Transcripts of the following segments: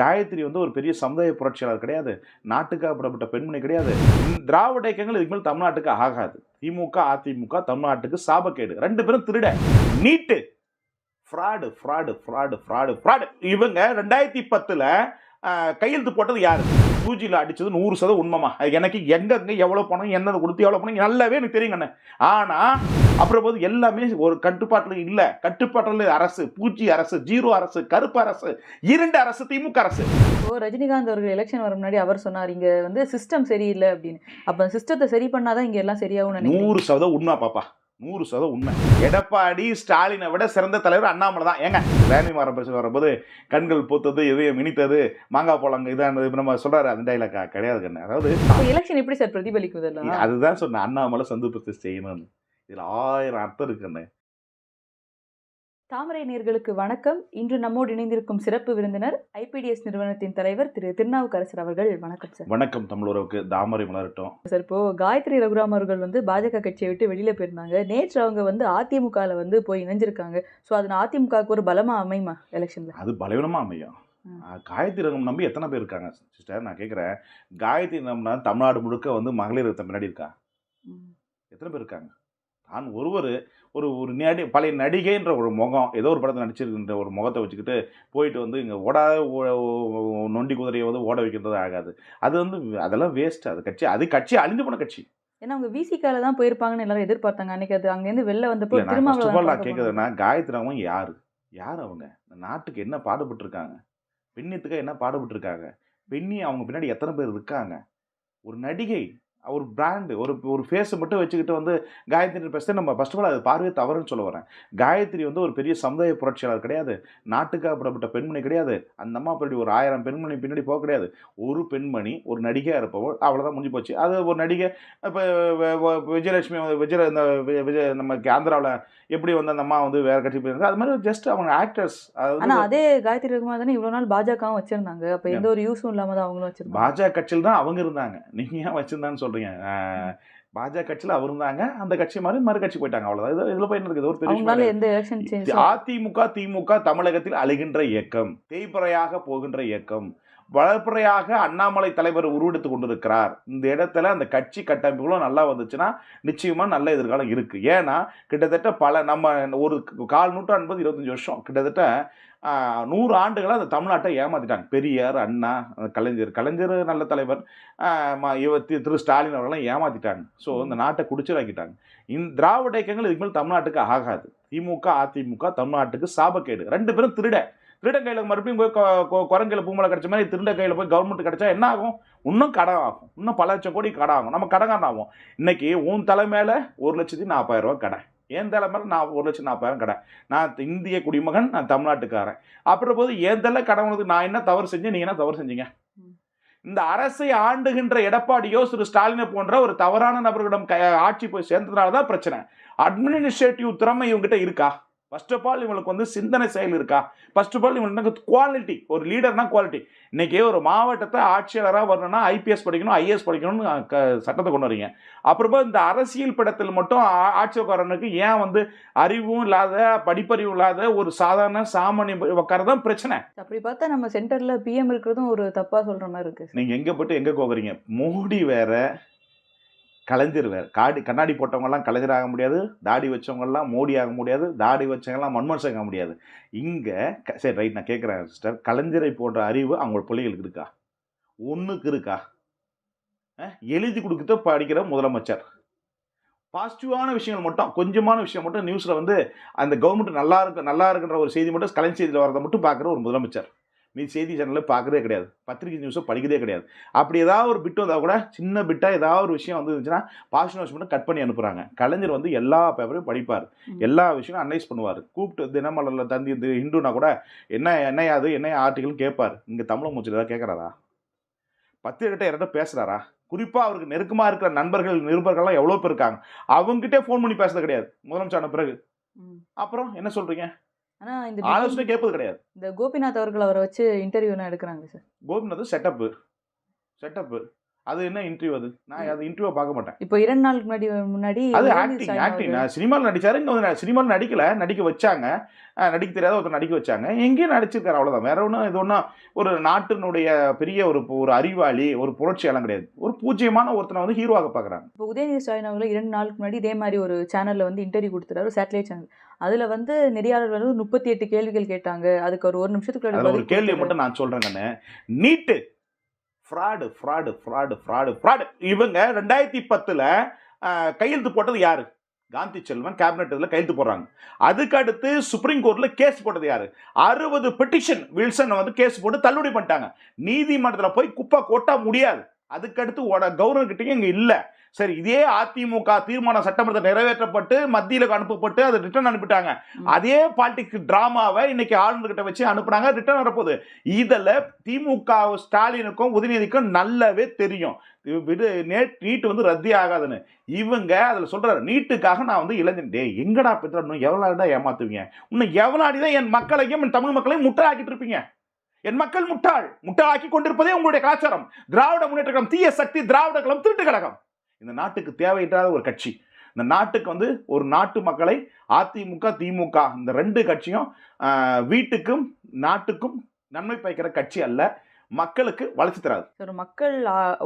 காயத்ரி வந்து ஒரு பெரிய சமுதாய புரட்சியாளர் கிடையாது. நாட்டுக்கு அப்படப்பட்ட பெண்மணி கிடையாது. திராவிட இயக்கங்கள் இதுக்கு மேல் தமிழ்நாட்டுக்கு ஆகாது. திமுக அதிமுக தமிழ்நாட்டுக்கு சாபக்கேடு. ரெண்டு பேரும் திருட NEET. Fraud fraud fraud fraud fraud இவங்க ரெண்டாயிரத்தி பத்தில் கையெழுத்து போட்டது யாரு? பூஜியில் அடிச்சது நூறு சதவீதம் உண்மைமா அது எனக்கு எங்கெங்க எவ்வளோ பணம் என்னது கொடுத்து எவ்வளோ பணம் நல்லாவே எனக்கு தெரியுங்கண்ணே ஆனால் அப்புறம் போது எல்லாமே ஒரு கட்டுப்பாட்டில் இல்லை. கட்டுப்பாட்டில் அரசு பூச்சி அரசு ஜீரோ அரசு கருப்பு அரசு இரண்டு அரசு திமுக அரசு. இப்போ ரஜினிகாந்த் அவர்கள் எலெக்ஷன் வர முன்னாடி அவர் சொன்னார் இங்க வந்து சிஸ்டம் சரியில்லை அப்படின்னு. அப்ப சிஸ்டத்தை சரி பண்ணாதான் இங்க எல்லாம் சரியாகும் நூறு சதவீதம் உண்மை பாப்பா. நூறு சதவீதம் உண்மை. எடப்பாடி ஸ்டாலினை விட சிறந்த தலைவர் அண்ணாமலை தான். ஏங்க வேலை மரம் பேச வரும்போது கண்கள் பூத்தது இதயம் இனித்தது மாங்காய் பழங்க இதானது நம்ம சொல்றாரு அந்த டைலாக்கா கிடையாது கண்ணு. அதாவது எலெக்ஷன் எப்படி சார் பிரதிபலிக்குது அதுதான் சொன்னேன் அண்ணாமலை சந்து பிரச்சனை செய்யணும்னு. இதுல ஆயிரம் அர்த்தம் இருக்குன்னு. தாமரை நேர்களுக்கு வணக்கம். இன்று நம்மோடு இணைந்திருக்கும் சிறப்பு விருந்தினர் ஐபிடிஎஸ் நிறுவனத்தின் தலைவர் திரு திருநாவுக்கரசர் அவர்கள். வணக்கம் சார். வணக்கம் தமிழருக்கு தாமரை மலரட்டும். சார் இப்போ காயத்ரி ரகுராம் அவர்கள் வந்து பாஜக கட்சியை விட்டு வெளியில போயிருந்தாங்க. நேற்று அவங்க வந்து அதிமுகவில் வந்து போய் இணைஞ்சிருக்காங்க. ஸோ அது அதிமுகவுக்கு ஒரு பலமா அமையுமா எலெக்ஷன்ல அது பலவீனமா அமையும். காயத்ரி ரங்கம் நம்பி எத்தனை பேர் இருக்காங்க சிஸ்டர்? நான் கேட்குறேன் காயத்ரி நம்பினா தமிழ்நாடு முழுக்க வந்து மகளிர் ரத்தம் பின்னாடி இருக்கா? எத்தனை பேர் இருக்காங்க? தான் ஒருவர் ஒரு ஒரு நடி பழைய நடிகைன்ற ஒரு முகம் ஏதோ ஒரு படத்தில் நடிச்சிருக்கின்ற ஒரு முகத்தை வச்சுக்கிட்டு போயிட்டு வந்து இங்கே ஓடாத நொண்டி குதிரையை வந்து ஓட வைக்கிறது ஆகாது. அது வந்து அதெல்லாம் வேஸ்ட் அது கட்சி அது கட்சி அழிஞ்சு போன கட்சி. ஏன்னா அவங்க விசிகால தான் போயிருப்பாங்கன்னு எல்லாரும் எதிர்பார்த்தாங்க. அன்னைக்கு அது அங்கேருந்து வெளில வந்தப்போ இல்லை நான் திருமாவளவன் கேட்குறதுன்னா காயத்ரி ரங்கம் யார்? யார் அவங்க? நாட்டுக்கு என்ன பாடுபட்டிருக்காங்க? பெண்ணியத்துக்கு என்ன பாடுபட்டிருக்காங்க? பெண்ணி அவங்க பின்னாடி எத்தனை பேர் இருக்காங்க? ஒரு நடிகை ஒரு பிராண்டு ஒரு ஒரு ஃபேஸை மட்டும் வச்சுக்கிட்டு வந்து காயத்ரி பேச நம்ம ஃபர்ஸ்ட் ஆஃப் ஆல் அது பார்வையே தவறுன்னு சொல்ல வரேன். காயத்ரி வந்து ஒரு பெரிய சமுதாய புரட்சியாளர் கிடையாது. நாட்டுக்கு அப்படப்பட்ட பெண்மணி கிடையாது. அந்த அம்மா பின்னாடி ஒரு ஆயிரம் பெண்மணி பின்னாடி போக கிடையாது. ஒரு பெண்மணி ஒரு நடிகையாக இருப்பவள் அவ்வளோதான் முடிஞ்சு போச்சு. அது ஒரு நடிகை இப்போ விஜயலட்சுமி விஜய இந்த விஜய் நம்ம ஆந்திராவில் எப்படி வந்து அந்த அம்மா வந்து வேற கட்சி போயிருந்தாங்க அது மாதிரி ஜஸ்ட் அவங்க ஆக்டர்ஸ் அது ஆனா வந்து அதே காயத்ரி ரகுமார் தானே இவ்வளவு நாள் பாஜகவும் வச்சிருந்தாங்க. அப்ப எந்த ஒரு யூஸும் இல்லாம தான் அவங்களும் வச்சிருந்தாங்க. பாஜக கட்சியில் தான் அவங்க இருந்தாங்க. நீங்க ஏன் வச்சிருந்தான்னு சொல்றீங்க. பாஜக கட்சியில் அவர் இருந்தாங்க அந்த கட்சி மாதிரி மறு கட்சி போயிட்டாங்க. அவ்வளவுதான். இது இதுல போய் இருக்குது. ஒரு பெரிய அதிமுக திமுக தமிழகத்தில் அழுகின்ற இயக்கம். தேய்பிறையாக போகின்ற இயக்கம். வளர்ப்புறையாக அண்ணாமலை தலைவர் உருவெடுத்து கொண்டிருக்கிறார். இந்த இடத்துல அந்த கட்சி கட்டமைப்புகளும் நல்லா வந்துச்சுன்னா நிச்சயமா நல்ல எதிர்காலம் இருக்கு. ஏன்னா கிட்டத்தட்ட பல நம்ம ஒரு கால் நூற்றாண்டு இருபத்தஞ்சு வருஷம் கிட்டத்தட்ட நூறு ஆண்டுகளாக அந்த தமிழ்நாட்டை ஏமாத்திட்டாங்க. பெரியார் அண்ணா கலைஞர். கலைஞர் நல்ல தலைவர். ஆஹ், ம- இவ தி- திரு ஸ்டாலின் அவர்கள்லாம் ஏமாத்திட்டாங்க. ஸோ இந்த நாட்டை குடிச்சிடாக்கிட்டாங்க இந்த திராவிட இயக்கங்கள் இதுக்கு மேல் தமிழ்நாட்டுக்கு ஆகாது. திமுக அதிமுக தமிழ்நாட்டுக்கு சாபக்கேடு. ரெண்டு பேரும் திருட. திருட கையில் மறுபடியும் போய் குரங்கையில பூமலை கிடைச்ச மாதிரி திருட கையில் போய் கவர்மெண்ட் கிடைச்சா என்ன ஆகும்? இன்னும் கடன் ஆகும். இன்னும் பல லட்சம் கோடி கடன் ஆகும். நம்ம கடங்காரன் ஆகும் இன்னைக்கு உன் தலை மேல ஒரு லட்சத்தி நாற்பதாயிரம் கடன். என் தலை மேல நான் ஒரு லட்சம் நாற்பதாயிரம் கடன். நான் இந்திய குடிமகன் நான் தமிழ்நாட்டுக்காரன். அப்புறம் போது என் தலை கடன் உனக்கு? நான் என்ன தவறு செஞ்சேன்? நீங்க என்ன தவறு செஞ்சீங்க. இந்த அரசை ஆண்டுகின்ற எடப்பாடியோ திரு ஸ்டாலினை போன்ற ஒரு தவறான நபர்களிடம் ஆட்சி போய் சேர்ந்ததுனால தான் பிரச்சனை. அட்மினிஸ்ட்ரேட்டிவ் திறமை இவங்ககிட்ட இருக்கா? ஃபர்ஸ்ட் ஆஃப் ஆல் இவங்களுக்கு வந்து சிந்தனை செயல் இருக்கா? ஃபர்ஸ்ட் ஆஃப் ஆல் இவங்களுக்கு குவாலிட்டி ஒரு லீடர்னா குவாலிட்டி இன்னைக்கு ஒரு மாவட்டத்தை ஆட்சியாளராக வரணும்னா ஐபிஎஸ் படிக்கணும் ஐஏஎஸ் படிக்கணும்னு க- சட்டத்தை கொண்டு வரீங்க. அப்புறமா இந்த அரசியல் படத்தில் மட்டும் ஆ- ஆட்சியக்காரனுக்கு ஏன் வந்து அறிவும் இல்லாத படிப்பறிவும் இல்லாத ஒரு சாதாரண சாமானிய உட்காரதான் பிரச்சனை. அப்படி பார்த்தா நம்ம சென்டர்ல பிஎம் இருக்கிறதும் ஒரு தப்பா சொல்ற மாதிரி இருக்கு. நீங்க எங்க போயிட்டு எங்க கோக்குறீங்க? மோடி வேற கலைஞர் காடி கண்ணாடி போட்டவங்கெல்லாம் கலைஞர் ஆக முடியாது தாடி வச்சவங்கெல்லாம் மோடி ஆக முடியாது தாடி வச்சவங்கலாம் மன்மோகன் சிங் ஆக முடியாது. இங்கே சரி ரைட் நான் கேட்குறேன் சிஸ்டர் கலைஞரை போன்ற அறிவு அவங்க பிள்ளைகளுக்கு இருக்கா? ஒன்றுக்கு இருக்கா? எழுதி கொடுக்குறத படிக்கிற முதலமைச்சர். பாசிட்டிவான விஷயங்கள் மட்டும் கொஞ்சமான விஷயம் மட்டும் நியூஸில் வந்து அந்த கவர்மெண்ட் நல்லா இருக்கு நல்லா இருக்குன்ற ஒரு செய்தி மட்டும் கலைஞர் செய்தியில் வரதை மட்டும் பார்க்குற ஒரு முதலமைச்சர். நீ செய்தி சேனலில் பார்க்கறதே கிடையாது. பத்திரிகை நியூஸை படிக்கிறதே கிடையாது. அப்படி ஏதாவது ஒரு பிட் வந்தால் கூட சின்ன பிட்டாக ஏதாவது ஒரு விஷயம் வந்து இருந்துச்சுன்னா பாசிட்டிவ் நியூஸ் மட்டும் கட் பண்ணி அனுப்புகிறாங்க கலைஞர் வந்து எல்லா பேப்பரையும் படிப்பார். எல்லா விஷயமும் அனலைஸ் பண்ணுவார். கூப்பிட்டு தினமலரில் தந்தி இது ஹிந்துனா கூட என்ன என்னையா அது என்ன ஆர்டிகல் கேட்பார் இங்கே தமிழ் மூச்சில் ஏதாவது கேட்குறாரா பத்திரிகிட்ட யார்கிட்ட பேசுகிறாரா குறிப்பாக அவருக்கு நெருக்கமாக இருக்கிற நண்பர்கள் நிருபர்கள்லாம் எவ்வளோ பேர் இருக்காங்க? அவங்ககிட்டே ஃபோன் பண்ணி பேசுறது கிடையாது. முதலமைச்சர் பிறகு. அப்புறம் என்ன சொல்கிறீங்க ஆனா இந்த ஆலோசனை கேட்பது கிடையாது. இந்த கோபிநாத் அவர்கள் அவரை வச்சு இன்டர்வியூ எடுக்கிறாங்க சார் கோபிநாத் செட்டப்பு செட்டப்பு அது என்ன இன்டர்வியூ அது? நான் அது இன்டர்வியூ பார்க்க மாட்டேன். இப்போ இரண்டு நாளுக்கு முன்னாடி முன்னாடி அது ஆக்டிங் ஆக்டிங் நான் சினிமாவில் நடிச்சாரு இங்கே வந்து சினிமாவில் நடிக்கல நடிக்க வச்சாங்க. நடிக்க தெரியாத ஒருத்தர் நடிக்க வச்சாங்க. எங்கேயும் நடிச்சிருக்காரு அவ்வளோதான் வேற ஒன்றும் இது ஒன்றும் ஒரு நாட்டினுடைய பெரிய ஒரு ஒரு அறிவாளி ஒரு புரட்சியாளம் கிடையாது. ஒரு பூஜ்யமான ஒருத்தனை வந்து ஹீரோவாக பார்க்குறாங்க. இப்போ உதயநிதி ஸ்டாலின் அவர்கள் இரண்டு நாளுக்கு முன்னாடி இதே மாதிரி ஒரு சேனல்ல வந்து இன்டர்வியூ கொடுத்துறாரு சேட்டலைட் சேனல் அதுல வந்து நெறியாளர்கள் வந்து முப்பத்தி எட்டு கேள்விகள் கேட்டாங்க. அதுக்கு ஒரு ஒரு நிமிஷத்துக்குள்ள ஒரு கேள்வியை. மட்டும் நான் சொல்கிறேன் கண்ணு. NEET fraud fraud fraud fraud fraud இவங்க ரெண்டாயிரத்தி பத்தில் கையெழுத்து போட்டது யார்? காந்தி செல்வன் கேபினெட் இதில் கையெழுத்து போடுறாங்க. அதுக்கு அடுத்து சுப்ரீம் கோர்ட்டில் கேஸ் போட்டது யார்? அறுபது பெட்டிஷன் வில்சன் வந்து கேஸ் போட்டு தள்ளுபடி பண்ணிட்டாங்க. நீதிமன்றத்தில் போய் குப்பை கொட்டா முடியாது. அதுக்கடுத்து கவர்னர் கிட்டேயும் இங்கே இல்லை. சரி இதே அதிமுக தீர்மானம் சட்டமன்றத்தில் நிறைவேற்றப்பட்டு மத்தியில் அனுப்பப்பட்டு அது ரிட்டர்ன் அனுப்பிட்டாங்க. அதே பாலிடிக்ஸ் டிராமாவை இன்னைக்கு ஆளுநர்கிட்ட வச்சு அனுப்புனாங்க ரிட்டர்ன் வரப்போகுது. இதில் திமுக ஸ்டாலினுக்கும் உதயநிதிக்கும் நல்லாவே தெரியும். விடு நேட் நீட் வந்து ரத்தி ஆகாதுன்னு. இவங்க அதில் சொல்றாரு நீட்டுக்காக நான் வந்து இளைஞன். டே எங்கடா பெற்றா இன்னும் எவ்வளோ தான் ஏமாத்துவீங்க? இன்னும் எவ்வளோ தான் என் மக்களையும் என் தமிழ் மக்களையும் முட்டாளாக்கிட்டு இருப்பீங்க? என் மக்கள் முட்டாள் முட்டாளாக்கி கொண்டிருப்பதே உங்களுடைய கலாச்சாரம். திராவிட முன்னேற்ற கழகம் தீய சக்தி திராவிட கழகம் திருட்டு கழகம். இந்த நாட்டுக்கு தேவையில்லாத ஒரு கட்சி. இந்த நாட்டுக்கு வந்து ஒரு நாட்டு மக்களை அதிமுக திமுக இந்த ரெண்டு கட்சியும் வீட்டுக்கும் நாட்டுக்கும் நன்மை பயக்கிற கட்சி அல்ல. மக்களுக்கு வளர்ச்சி தராது. ஒரு மக்கள்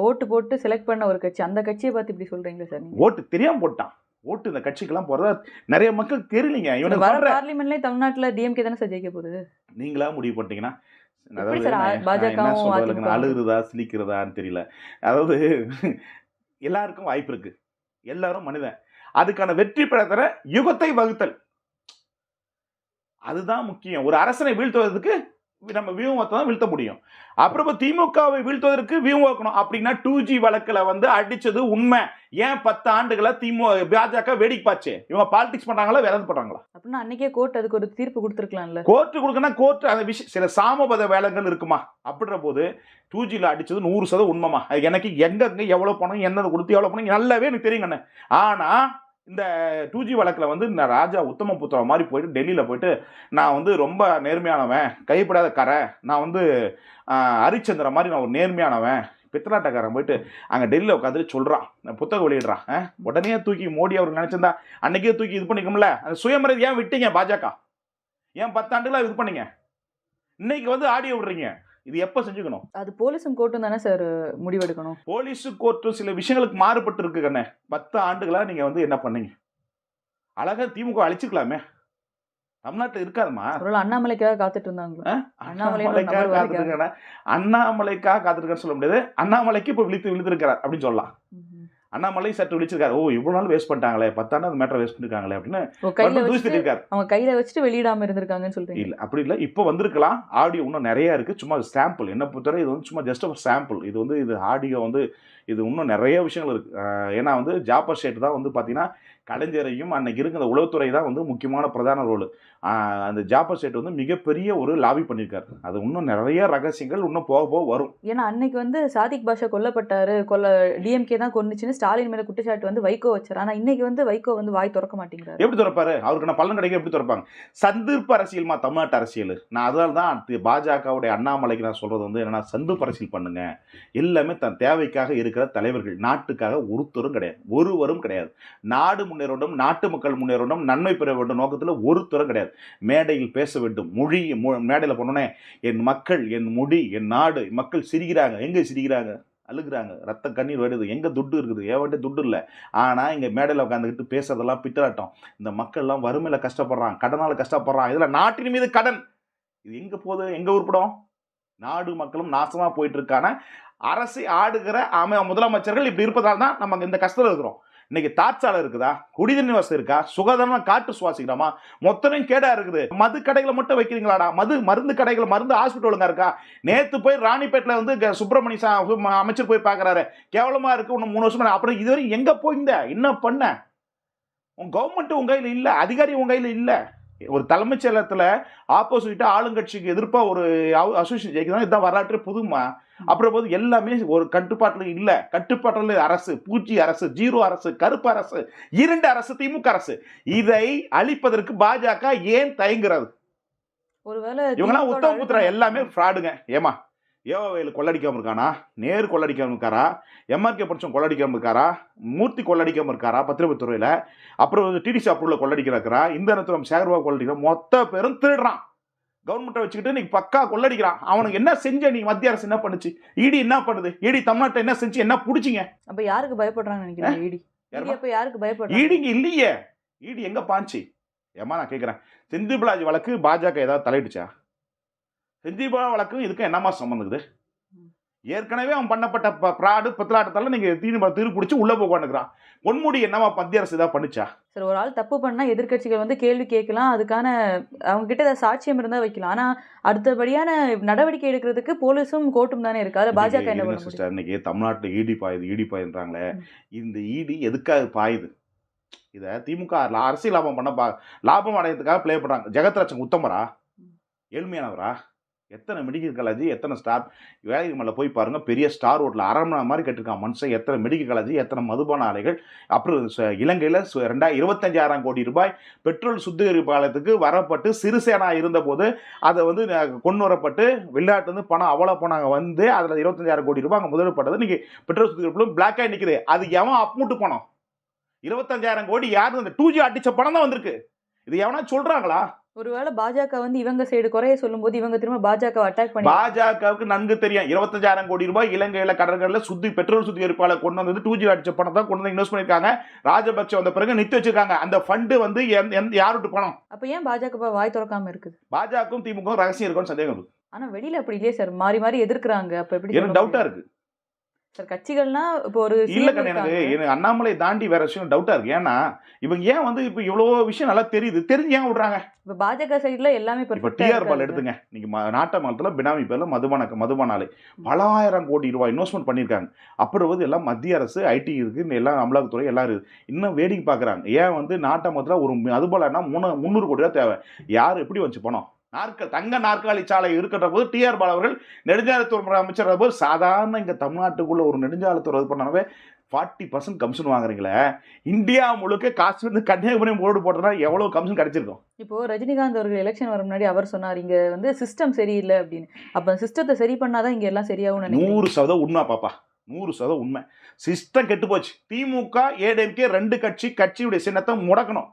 ஓட்டு போட்டு செலக்ட் பண்ண ஒரு கட்சி அந்த கட்சியை பார்த்து இப்படி சொல்றீங்களா சார் ஓட்டு தெரியாம போட்டான். ஓட்டு இந்த கட்சிக்கெல்லாம் போறதா நிறைய மக்கள் தெரியலீங்க. இவனுக்கு வர பார்லிமெண்ட்லயே தமிழ்நாட்டுல டிஎம்கே தானே சார் ஜெயிக்க போகுது? நீங்களா முடிவு பண்ணிட்டீங்கன்னா? அதாவது சார் அழுகுறதா சிலிக்கிறதான்னு தெரியல. அதாவது எல்லாருக்கும் வாய்ப்பு இருக்கு. எல்லாரும் மனிதன். அதுக்கான வெற்றி பெற யுகத்தை வகுத்தல். அதுதான் முக்கியம். ஒரு அரசனை வீழ்த்துவதற்கு நம்ம வியூகத்தை தான் வீழ்த்த முடியும். அப்புறம் இப்ப திமுகவை வீழ்த்துவதற்கு வியூகம் வைக்கணும். அப்படின்னா டூ ஜி வழக்குல வந்து அடிச்சது உண்மை. ஏன் பத்து ஆண்டுகளா திமுக பாஜக வேடிக்கை பாச்சு இவங்க பாலிடிக்ஸ் பண்றாங்களா வேற எதுவும் பண்றாங்களா? அப்படின்னா அன்னைக்கே கோர்ட் அதுக்கு ஒரு தீர்ப்பு கொடுத்துருக்கலாம்ல. கோர்ட்டு கொடுக்கணும் கோர்ட் அந்த விஷயம் சில சாமபத வேலைகள் இருக்குமா? அப்படின்ற போது டூ ஜியில் அடிச்சது நூறு சதவீதம் உண்மைமா அது எனக்கு எங்கெங்க எவ்வளோ பணம் என்னது கொடுத்து எவ்வளோ பணம் நல்லாவே எனக்கு தெரியுங்கண்ணே. ஆனால் இந்த டூ ஜி வழக்கில் வந்து இந்த ராஜா உத்தம புத்திர மாதிரி போயிட்டு டெல்லியில் போயிட்டு நான் வந்து ரொம்ப நேர்மையானவன் கைப்படாத கரை நான் வந்து ஹரிச்சந்திர மாதிரி நான் ஒரு நேர்மையானவன். பித்தலாட்டக்காரன் போயிட்டு அங்கே டெல்லியில் உட்காந்துட்டு சொல்கிறான் புத்தகம் வெளியிடுறான். உடனே தூக்கி மோடி அவர் நினச்சிருந்தா அன்றைக்கே தூக்கி இது பண்ணிக்கோம்ல? அந்த சுயமரியாதை ஏன் விட்டீங்க பாஜக? ஏன் பத்தாண்டுகளாக இது பண்ணீங்க? இன்னைக்கு வந்து ஆடியோ விடுறீங்க. இது எப்போ செஞ்சுக்கணும்? அது போலீஸும் கோர்ட்டும் தானே சார் முடிவெடுக்கணும். போலீஸு கோர்ட்டு சில விஷயங்களுக்கு மாறுபட்டு இருக்கு கண்ணே. பத்து ஆண்டுகளா நீங்க வந்து என்ன பண்ணீங்க? அழகா திமுக அழிச்சுக்கலாமே. தமிழ்நாட்டில் இருக்காதுமா அண்ணாமலைக்காக காத்துட்டு ஒரு அண்ணாமலைக்காக காத்துருக்கேன் அண்ணாமலைக்காக காத்துருக்கேன்னு சொல்ல முடியாது. அண்ணாமலைக்கு இப்போ விழித்து விழுத்திருக்கிறார் அப்படின்னு சொல்லலாம். அண்ணாமலை சற்று விழிச்சிருக்காரு. ஓ இவ்வளவு நாள் வேஸ்ட் பண்ணிட்டாங்களே பத்தாண்டு அந்த மேட்டரை வேஸ்ட் பண்ணிருக்காங்களே அப்படின்னு ஓ கையில மட்டும் வச்சுட்டு தூசிட்டு இருக்காரு அவங்க கையில வச்சுட்டு வெளியிடாம இருந்திருக்காங்கன்னு சொல்றீங்க. இல்ல அப்படி இல்ல. இப்போ வந்திருக்கலாம். ஆடியோ இன்னும் நிறைய இருக்கு. சும்மா சாம்பிள் என்ன பொறுத்தவரை இது வந்து சும்மா ஜஸ்ட் ஒரு சாம்பிள் இது வந்து இது ஆடியோ வந்து இது இன்னும் நிறைய விஷயங்கள் இருக்கு. ஏன்னா வந்து ஜாப்பர் ஷேட் தான் வந்து பாத்தீங்கன்னா கலைஞரையும் அன்னைக்கு இருக்க அந்த உளவுத்துறை தான் வந்து முக்கியமான பிரதான ரோல் அந்த ஜாப்பர் ஷேட் வந்து மிகப்பெரிய ஒரு லாபி பண்ணியிருக்காரு. அது இன்னும் நிறைய ரகசியங்கள் இன்னும் போக போக வரும். ஏன்னா அன்னைக்கு வந்து சாதிக் பாஷா கொல்லப்பட்டாரு கொல்ல டிஎம்கே தான் கொன்னுச்சுன்னு ஸ்டாலின் மேல குற்றச்சாட்டு வந்து வைகோ வச்சாரு. ஆனா இன்னைக்கு வந்து வைகோ வந்து வாய் திறக்க மாட்டேங்கிறாரு. எப்படி திறப்பாரு? அவருக்கு நான் பலன் கிடைக்க எப்படி திறப்பாங்க? சந்திர்ப்பு அரசியல்மா தமிழ்நாட்டு அரசியல். நான் அதனால தான் பாஜகவுடைய அண்ணாமலைக்கு நான் சொல்றது வந்து என்னன்னா சந்திர்ப்பு அரசியல் பண்ணுங்க. எல்லாமே தன் தேவைக்காக இருக்கிற தலைவர்கள். நாட்டுக்காக ஒருத்தரும் கிடையாது. ஒருவரும் கிடையாது. நாடு முன்னேற முன்னேறணும் நாட்டு மக்கள் முன்னேறணும் நன்மை பெற வேண்டும் நோக்கத்தில் ஒருத்தரும் கிடையாது. மேடையில் பேச வேண்டும் மொழி மு- மேடையில் போனோன்னே என் மக்கள் என் மொழி என் நாடு மக்கள் சிரிக்கிறாங்க. எங்கே சிரிக்கிறாங்க? அழுகுறாங்க. ரத்த கண்ணீர் வருது. எங்கே துட்டு இருக்குது? ஏவன்ட்டு துட்டு இல்லை. ஆனால் இங்கே மேடையில் உட்காந்துக்கிட்டு பேசுறதெல்லாம் பித்தராட்டம் இந்த மக்கள்லாம் வறுமையில் கஷ்டப்படுறான் கடனால் கஷ்டப்படுறான் இதில் நாட்டின் மீது கடன். இது எங்கே போகுது? எங்கே உருப்படும்? நாடு மக்களும் நாசமாக போயிட்டு இருக்கான அரசை ஆடுகிற அமை முதலமைச்சர்கள் இப்படி இருப்பதால் தான் நம்ம இந்த கஷ்டத்தில் இருக்கிறோம். இன்னைக்கு தாட்சாலை இருக்குதா? குடிநீர் வசதி இருக்கா? சுகாதாரமா காற்று சுவாசிக்கிறோமா மொத்தமும் கேடா இருக்குது. மது கடைகளை மட்டும் வைக்கிறீங்களாடா? மது மருந்து கடைகள் மருந்து ஹாஸ்பிட்டலுங்க இருக்கா? நேத்து போய் ராணிப்பேட்டில் வந்து சுப்பிரமணிய சா- அமைச்சர் போய் பார்க்குறாரு கேவலமா இருக்கு. இன்னும் மூணு வருஷம். அப்புறம் இதுவரை எங்க போயிருந்த என்ன பண்ண? உன் கவர்மெண்ட் உங்க கையில் இல்லை. அதிகாரி உங்க கையில் இல்லை. ஒரு தலைமைச் செயலகத்துல ஆப்போசிட்டா ஆளுங்கட்சிக்கு எதிர்ப்பா ஒரு அசோசியேஷன் ஜெயிக்கிறதா இதுதான் வரலாற்று புதுமா. அப்புறம் போது எல்லாமே ஒரு கட்டுப்பாட்டுல இல்ல. கட்டுப்பாட்டுல அரசு பூச்சி அரசு ஜீரோ அரசு கருப்பு அரசு இரண்டு அரசு திமுக அரசு. இதை அழிப்பதற்கு பாஜக ஏன் தயங்குறது? ஒருவேளை இவங்கெல்லாம் உத்தம புத்திரா எல்லாமே ஃப்ராடுங்க. ஏமா ஏவவேலு கொள்ளடிக்காம இருக்கானா? நேரு கொள்ளடிக்காம இருக்காரா? எம்ஆர்கே படிச்சவன் கொள்ளடிக்காம இருக்காரா? மூர்த்தி கொள்ளடிக்காம இருக்காரா? பத்திரப்பத்துறையில அப்புறம் வந்து டிடிசி அப்ரூவல கொள்ளடிக்கிறாரா இந்த நேரத்தில் சேகர்பாபு கொள்ளடிக்கிறான் மொத்த பேரும் திருடுறான். கவர்மெண்ட்டை வச்சுக்கிட்டு நீ பக்கா கொள்ளடிக்கிறான். அவனுக்கு என்ன செஞ்ச நீ? மத்திய அரசு என்ன பண்ணுச்சு? இடி என்ன பண்ணுது? இடி தமிழ்நாட்டை என்ன செஞ்சு? என்ன பிடிச்சிங்க? அப்ப யாருக்கு பயப்படுறாங்கன்னு நினைக்கிறீங்க இடி? இடி அப்ப யாருக்கு பயப்படுறாங்க? ஈடிங்க இல்லையே. ஈடி எங்க பாஞ்சி? ஏமா நான் கேட்குறேன் செந்தில் பாலாஜி வழக்கு பாஜக ஏதாவது தலையிடுச்சா? செந்தில் பாலாஜி வழக்கு இதுக்கு என்னமா சம்மந்தக்குது ஏற்கனவே அவன் பண்ணப்பட்ட ப்ராடு பத்திராட்டத்தால நீங்க தீனி தீர்ப்பு பிடிச்சி உள்ள போக உட்காந்துக்கிறான் பொன்முடி என்னவா மத்திய அரசு ஏதாவது பண்ணுச்சா? சரி ஒரு ஆள் தப்பு பண்ணா எதிர்க்கட்சிகள் வந்து கேள்வி கேட்கலாம். அதுக்கான அவங்க கிட்ட ஏதாவது சாட்சியம் இருந்தா வைக்கலாம். ஆனா அடுத்தபடியான நடவடிக்கை எடுக்கிறதுக்கு போலீஸும் கோர்ட்டும் தானே இருக்கு. அதுல பாஜக என்ன சிஸ்டர்? இன்னைக்கு தமிழ்நாட்டில் ஈடி பாயுது ஈடி பாயுன்றாங்களே ம். இந்த ஈடி எதுக்காக பாயுது? இதை திமுக அரசியல் லாபம் பண்ண பா லாபம் அடையறதுக்காக ப்ளே பண்றாங்க. ஜெகத்ரட்சன் உத்தமரா. ஏழ்மையானவரா? எத்தனை மெடிக்கல் காலேஜ் எத்தனை ஸ்டார் வேலைக்கு மேலே போய் பாருங்கள் பெரிய ஸ்டார் ரோட்டில் அரண்மனை மாதிரி கட்டிருக்கான் மனுஷன். எத்தனை மெடிக்கல் காலேஜ் எத்தனை மதுபான ஆலைகள் அப்புறம் ச- சு- ரெண்டாயிரம் இருபத்தஞ்சாயிரம் கோடி ரூபாய் பெட்ரோல் சுத்திகரிப்பு காலத்துக்கு வரப்பட்டு சிறுசேனா இருந்தபோது அதை வந்து கொண்டு வரப்பட்டு வெளிநாட்டுலேருந்து பணம் அவ்வளோ பணம் வந்து அதில் இருபத்தஞ்சாயிரம் கோடி ரூபாய் அங்கே முதலப்பட்டது இன்றைக்கி பெட்ரோல் சுத்திகரிப்புலும் பிளாக்காக ஆகி நிற்குது அது எவன் அப்மூட்டு பணம் இருபத்தஞ்சாயிரம் கோடி யார் அந்த டூ ஜி அடிச்ச பணம் தான் வந்திருக்கு. இது எவனா சொல்கிறாங்களா ஒருவேளை பாஜக வந்து இவங்க சைடு குறைய சொல்லும்போது இவங்க திரும்ப பாஜக அட்டாக் பண்ணி பாஜகவுக்கு நன்கு தெரியும். இருபத்தஞ்சாயிரம் கோடி ரூபாய் இலங்கையில கடற்கரையில் சுத்தி பெட்ரோல் சுத்திகரிப்பாளர் கொண்டு வந்தது டூ ஜி அடிச்ச பணம் தான் கொண்டு வந்து இன்வெஸ்ட் பண்ணிருக்காங்க ராஜபக்சே வந்த பிறகு நிறுத்தி வச்சிருக்காங்க. அந்த ஃபண்டு வந்து யாருட்டு பணம் அப்ப ஏன் பாஜக வாய் திறக்காம இருக்குது? பாஜகவும் திமுகவும் ரகசியம் இருக்கும்னு சந்தேகம் இருக்கு. ஆனா வெளியில அப்படி இல்லையே சார். மாறி மாறி எதிர்க்கிறாங்க. அப்ப எப்படி எனக்கு டவுட்டா? இருக்கு. சார் கட்சிகள்னா இப்போ ஒரு இல்ல எனக்கு அண்ணாமலை தாண்டி வேற விஷயம் டவுட்டா இருக்கு. ஏன்னா இவங்க ஏன் வந்து இப்ப இவ்வளவு விஷயம் நல்லா தெரியுது? தெரிஞ்சு ஏன் விடுறாங்க? இப்ப பாஜக சைடுல எல்லாமே இப்ப டிஆர் பால். எடுத்துங்க. நீங்க ம- நாட்டமங்கலத்துல பினாமி பேர்ல மதுபான மதுபான ஆலை பல ஆயிரம் கோடி ரூபாய் இன்வெஸ்ட்மெண்ட் பண்ணியிருக்காங்க அப்புறம் வந்து எல்லாம் மத்திய அரசு ஐடி இருக்கு எல்லாம் அமலாக்கத்துறை எல்லாம் இருக்கு. இன்னும் வேடிக்கை பார்க்கறாங்க ஏன் வந்து நாட்டமங்கலத்துல ஒரு மதுபாலனா மூணு முந்நூறு கோடி ரூபாய் தேவை. யார் எப்படி வச்சு பணம்? நாற்காலி தங்க நாற்காலி சாலை இருக்கிற போது டிஆர் பால் அவர்கள் நெடுஞ்சாலைத்துறை அமைச்சர் போது சாதாரண இங்க தமிழ்நாட்டுக்குள்ள ஒரு நெடுஞ்சாலைத்துறை இது பண்ணவே ஃபார்ட்டி பர்சன்ட் கமிஷன் வாங்குறீங்களே? இந்தியா முழுக்க காஷ்மீர் கன்னியாகுமரி போர்டு போட்டதுனா எவ்வளவு கமிஷன் கிடைச்சிருக்கும்? இப்போ ரஜினிகாந்த் அவர்கள் எலெக்ஷன் வர முன்னாடி அவர் சொன்னார் இங்க வந்து சிஸ்டம் சரியில்லை அப்படின்னு. அப்ப சிஸ்டத்தை சரி பண்ணாதான் இங்க எல்லாம் சரியாகும் நூறு சதவீதம் உண்மை பாப்பா. நூறு சதவீதம் உண்மை. சிஸ்டம் கெட்டு போச்சு. திமுக ஏடிஎம்கே ரெண்டு கட்சி கட்சியுடைய சின்னத்தை முடக்கணும்.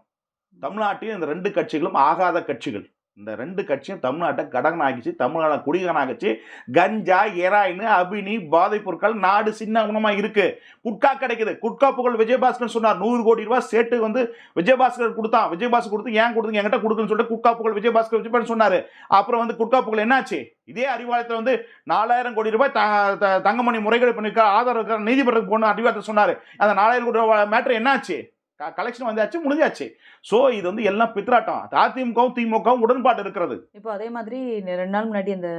தமிழ்நாட்டில் இந்த ரெண்டு கட்சிகளும் ஆகாத கட்சிகள். இந்த ரெண்டு கட்சியும் தமிழ்நாட்டை கடகன் ஆகிச்சு தமிழ்நாட குடிகன் ஆகிச்சு கஞ்சா எராயின் அபினி போதைப் பொருட்கள் நாடு சின்ன குணமாக இருக்கு. குட்கா கிடைக்குது. குட்கா புகழ் விஜயபாஸ்கர் சொன்னார் நூறு கோடி ரூபாய் சேட்டு வந்து விஜயபாஸ்கர் கொடுத்தான். விஜயபாஸ்கர் கொடுத்து ஏன் கொடுத்து என்கிட்ட கொடுக்குன்னு சொல்லிட்டு குட்கா புகழ் விஜயபாஸ்கர் விஜயபாஸ்கர் சொன்னார். அப்புறம் வந்து குட்கா புகழ் என்னாச்சு? இதே அறிவாலயத்தில் வந்து நாலாயிரம் கோடி ரூபாய் த- த- தங்கமணி முறைகேடு பண்ணிருக்கார் ஆதார் இருக்கிற நீதிபதிக்கு போன அறிவாலயத்தில் சொன்னார். அந்த நாலாயிரம் கோடி ரூபாய் மேட்ரு என்னாச்சு? கலெக்ஷன் வந்தாச்சு முடிஞ்சாச்சு. ஸோ இது வந்து எல்லாம் பித்ராட்டம் அதிமுகவும் திமுகவும் உடன்பாடு இருக்கிறது. இப்போ அதே மாதிரி ரெண்டு நாள் முன்னாடி அந்த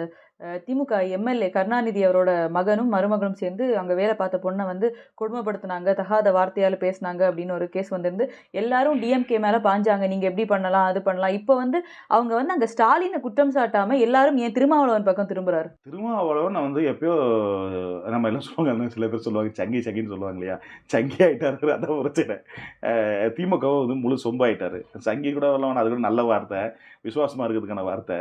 திமுக எம்எல்ஏ கருணாநிதி அவரோட மகனும் மருமகளும் சேர்ந்து அங்கே வேலை பார்த்த பொண்ணை வந்து கொடுமைப்படுத்தினாங்க தகாத வார்த்தையால் பேசினாங்க அப்படின்னு ஒரு கேஸ் வந்திருந்து எல்லாரும் டிஎம்கே மேலே பாஞ்சாங்க நீங்கள் எப்படி பண்ணலாம் அது பண்ணலாம். இப்போ வந்து அவங்க வந்து அங்கே ஸ்டாலினை குற்றம் சாட்டாமல் எல்லாரும் ஏன் திருமாவளவன் பக்கம் திரும்புகிறாரு திருமாவளவன் வந்து எப்பயோ நம்ம எல்லாம் சொல்லுவாங்க சில பேர் சொல்லுவாங்க சங்கி சங்கின்னு சொல்லுவாங்க இல்லையா? சங்கி ஆயிட்டாரு அதான் பிரச்சனை. திமுகவும் வந்து முழு சொம்பாயிட்டாரு. சங்கி கூட வரலாம் அது கூட நல்ல வார்த்தை. விசுவாசமாக இருக்கிறதுக்கான வார்த்தை.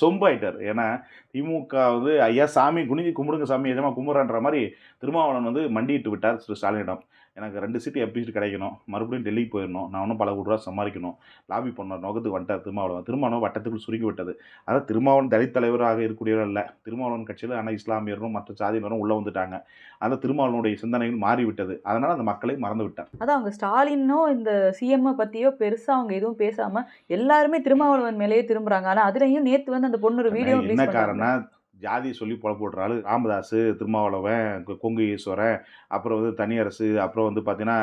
சொம்பாயிட்டார். ஏன்னா திமுக வந்து ஐயா சாமி குனிஞ்சு கும்பிடுங்க சாமி எஜமா கும்பிட்றான்ற மாதிரி திருமாவளவன் வந்து மண்டியிட்டு விட்டார் திரு ஸ்டாலினிடம். எனக்கு ரெண்டு சீட்டு எப்படி கிடைக்கணும். மறுபடியும் டெல்லிக்கு போயிடணும். நான் இன்னும் பல கோடி ரூபா சம்பாதிக்கணும். லாபி பண்ண நோக்கத்துக்கு வந்துட்டார் திருமாவளவன். திருமாவளவன் வட்டத்துக்குள் சுருங்கி விட்டது. அதாவது திருமாவளவன் தலித் தலைவராக இருக்கக்கூடியவர் அல்ல. திருமாவளவன் கட்சியில் ஆனால் இஸ்லாமியரும் மற்ற சாதியினரும் உள்ளே வந்துட்டாங்க. அந்த திருமாவளவனுடைய சிந்தனைகள் மாறிவிட்டது. அதனால் அந்த மக்களை மறந்து விட்டார் அதான் அவங்க ஸ்டாலினோ இந்த சிஎம் பத்தியோ பெருசா அவங்க எதுவும் பேசாம எல்லாருமே திருமாவளவன் மேலேயே திரும்புறாங்க. ஆனா அதுலயும் நேத்து வந்து அந்த பொண்ணு ஒரு வீடியோ என்ன காரணம் ஜாதி சொல்லி புல போடுறாள் ராமதாஸ் திருமாவளவன் கொங்கு ஈஸ்வரன் அப்புறம் வந்து தனியரசு அப்புறம் வந்து பார்த்தீங்கன்னா